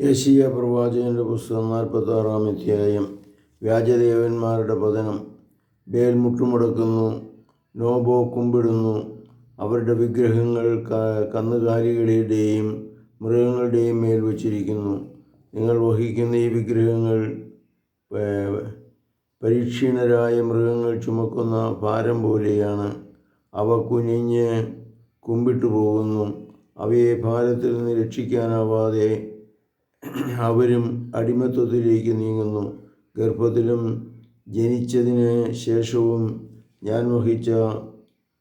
യേശീയ പ്രവാചകന്റെ പുസ്തകം നാൽപ്പത്തി ആറാം അധ്യായം. വ്യാജദേവന്മാരുടെ പതനം ബേൽ മുട്ടുമുടക്കുന്നു നോബോ കുമ്പിടുന്നു. അവരുടെ വിഗ്രഹങ്ങൾ കന്നുകാലികളുടെയും മൃഗങ്ങളുടെയും മേൽ വച്ചിരിക്കുന്നു. നിങ്ങൾ വഹിക്കുന്ന ഈ വിഗ്രഹങ്ങൾ പരീക്ഷീണരായ മൃഗങ്ങൾ ചുമക്കുന്ന ഭാരം പോലെയാണ്. അവ കുനിഞ്ഞ് കുമ്പിട്ടു പോകുന്നു അവയെ ഭാരത്തിൽ നിന്ന് രക്ഷിക്കാനാവാതെ അവരും അടിമത്വത്തിലേക്ക് നീങ്ങുന്നു. ഗർഭത്തിലും ജനിച്ചതിന് ശേഷവും ഞാൻ വഹിച്ച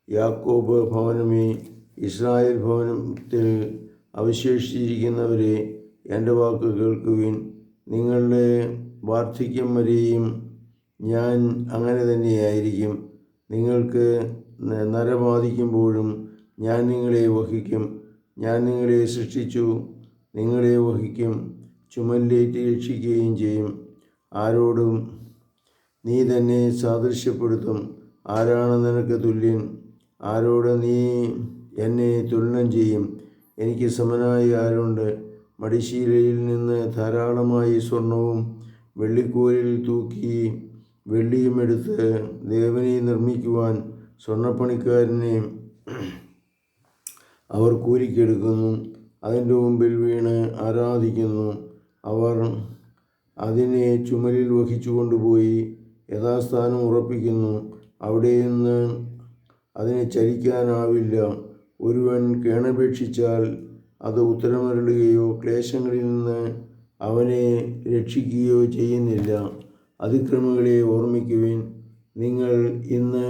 യാക്കോബ് ഭവനമേ ഇസ്രായേൽ ഭവനത്തിൽ അവശേഷിച്ചിരിക്കുന്നവരെ എന്റെ വാക്ക് കേൾക്കുവിൻ. നിങ്ങളുടെ വാർദ്ധക്യം വരെയും ഞാൻ അങ്ങനെ തന്നെയായിരിക്കും. നിങ്ങൾക്ക് നരബാധിക്കുമ്പോഴും ഞാൻ നിങ്ങളെ വഹിക്കും. ഞാൻ നിങ്ങളെ സൃഷ്ടിച്ചു. നിങ്ങളെ വഹിക്കും. ചുമലിലേറ്റ് രക്ഷിക്കുകയും ചെയ്യും. ആരോടും നീ തന്നെ സാദൃശ്യപ്പെടുത്തും. ആരാണ് നിനക്ക് തുല്യൻ? ആരോട് നീ എന്നെ തുലനം ചെയ്യും? എനിക്ക് സമനായി ആരുണ്ട്? മടിശീലയിൽ നിന്ന് ധാരാളമായി സ്വർണവും വെള്ളിക്കോലിൽ തൂക്കി വെള്ളിയും എടുത്ത് ദേവനെ നിർമ്മിക്കുവാൻ സ്വർണപ്പണിക്കാരനെ അവർ കൂലിക്കെടുക്കുന്നു. അതിന്റെ മുമ്പിൽ വീണ് ആരാധിക്കുന്നു. അതിനെ ചുമലിൽ വഹിച്ചു കൊണ്ടുപോയി യഥാസ്ഥാനം ഉറപ്പിക്കുന്നു. അവിടെ നിന്ന് അതിനെ ചലിക്കാനാവില്ല ഒരുവൻ കേണപേക്ഷിച്ചാൽ അത് ഉത്തരമരുളുകയോ ക്ലേശങ്ങളിൽ നിന്ന് അവനെ രക്ഷിക്കുകയോ ചെയ്യുന്നില്ല. അതിക്രമങ്ങളെ ഓർമ്മിക്കുവിൻ. നിങ്ങൾ ഇന്ന്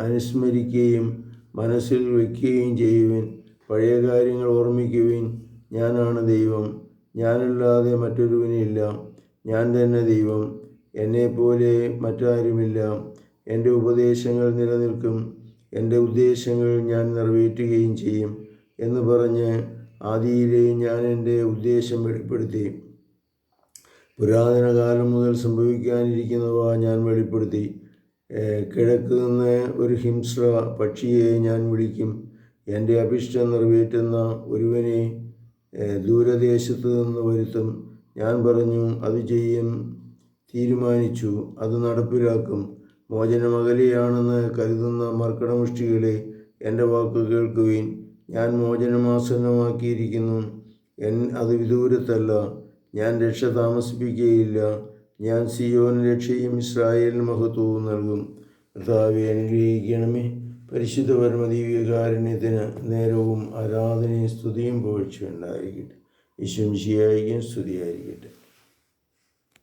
അനുസ്മരിക്കുകയും മനസ്സിൽ വയ്ക്കുകയും ചെയ്യുവിൻ. പഴയ കാര്യങ്ങൾ ഓർമ്മിക്കുവിൻ. ഞാനാണ് ദൈവം. ഞാനല്ലാതെ മറ്റൊരുവനില്ല. ഞാൻ തന്നെ ദൈവം എന്നെപ്പോലെ മറ്റാരുമില്ല. എന്റെ ഉപദേശങ്ങൾ നിലനിൽക്കും. എന്റെ ഉദ്ദേശങ്ങൾ ഞാൻ നിറവേറ്റുകയും ചെയ്യും എന്ന് പറഞ്ഞ് ആദിയിലെ ഞാൻ എന്റെ ഉദ്ദേശം വെളിപ്പെടുത്തി. പുരാതന കാലം മുതൽ സംഭവിക്കാനിരിക്കുന്നവ ഞാൻ വെളിപ്പെടുത്തി. കിഴക്ക് നിന്ന് ഒരു ഹിംസ്ര പക്ഷിയെ ഞാൻ വിളിക്കും. എന്റെ അഭിഷ്ടം നിറവേറ്റുന്ന ഒരുവനെ ദൂരദേശത്തു നിന്ന് വരുത്തും. ഞാൻ പറഞ്ഞു അത് ചെയ്യും. തീരുമാനിച്ചു. അത് നടപ്പിലാക്കും. മോചനമകലെയാണെന്ന് കരുതുന്ന മർക്കടമുഷ്ടികളെ എന്റെ വാക്ക് കേൾക്കുവിൻ. ഞാൻ മോചനമാസന്നമാക്കിയിരിക്കുന്നു. എൻ അത് വിദൂരത്തല്ല. ഞാൻ രക്ഷ താമസിപ്പിക്കുകയില്ല. ഞാൻ സിയോൻ രക്ഷയും ഇസ്രായേലിന് മഹത്വവും നൽകും. കർത്താവെ അനുഗ്രഹിക്കണമേ. പരിശുദ്ധ പരമദീവികാരുണ്യത്തിന് നേരവും ആരാധനയും സ്തുതിയും പോഴ്ച ഉണ്ടായിരിക്കട്ടെ. ഈശ്വംശിയായിരിക്കും സ്തുതിയായിരിക്കട്ടെ.